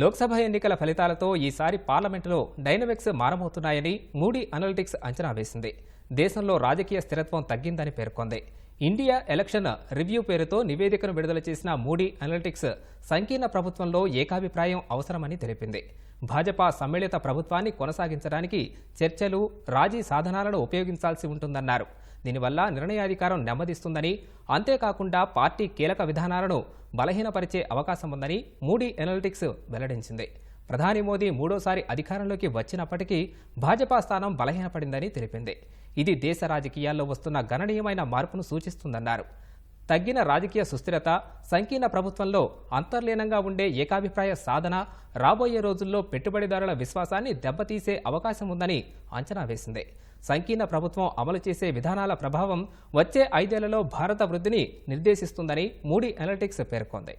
లోక్సభ ఎన్నికల ఫలితాలతో ఈసారి పార్లమెంటులో డైనమిక్స్ మారబోతున్నాయని మూడీ అనలిటిక్స్ అంచనా వేసింది. దేశంలో రాజకీయ స్థిరత్వం తగ్గిందని పేర్కొంది. ఇండియా ఎలక్షన్ రివ్యూ పేరుతో నివేదికను విడుదల చేసిన మూడీ అనలిటిక్స్ సంకీర్ణ ప్రభుత్వంలో ఏకాభిప్రాయం అవసరమని తెలిపింది. భాజపా సమ్మిళిత ప్రభుత్వాన్ని కొనసాగించడానికి చర్చలు రాజీ సాధనాలను ఉపయోగించాల్సి ఉంటుందన్నారు. దీనివల్ల నిర్ణయాధికారం నెమ్మదిస్తుందని అంతేకాకుండా పార్టీ కీలక విధానాలను బలహీనపరిచే అవకాశం ఉందని మూడీ ఎనలిటిక్స్ వెల్లడించింది. ప్రధాని మోదీ మూడోసారి అధికారంలోకి వచ్చినప్పటికీ భాజపా స్థానం బలహీనపడిందని తెలిపింది. ఇది దేశ రాజకీయాల్లో వస్తున్న గణనీయమైన మార్పును సూచిస్తుందన్నారు. తగ్గిన రాజకీయ సుస్థిరత సంకీర్ణ ప్రభుత్వంలో అంతర్లీనంగా ఉండే ఏకాభిప్రాయ సాధన రాబోయే రోజుల్లో పెట్టుబడిదారుల విశ్వాసాన్ని దెబ్బతీసే అవకాశం ఉందని అంచనా వేసింది. సంకీర్ణ ప్రభుత్వం అమలు చేసే విధానాల ప్రభావం వచ్చే ఐదేళ్ళలో భారత వృద్ధిని నిర్దేశిస్తుందని మూడీ అనలిటిక్స్ పేర్కొంది.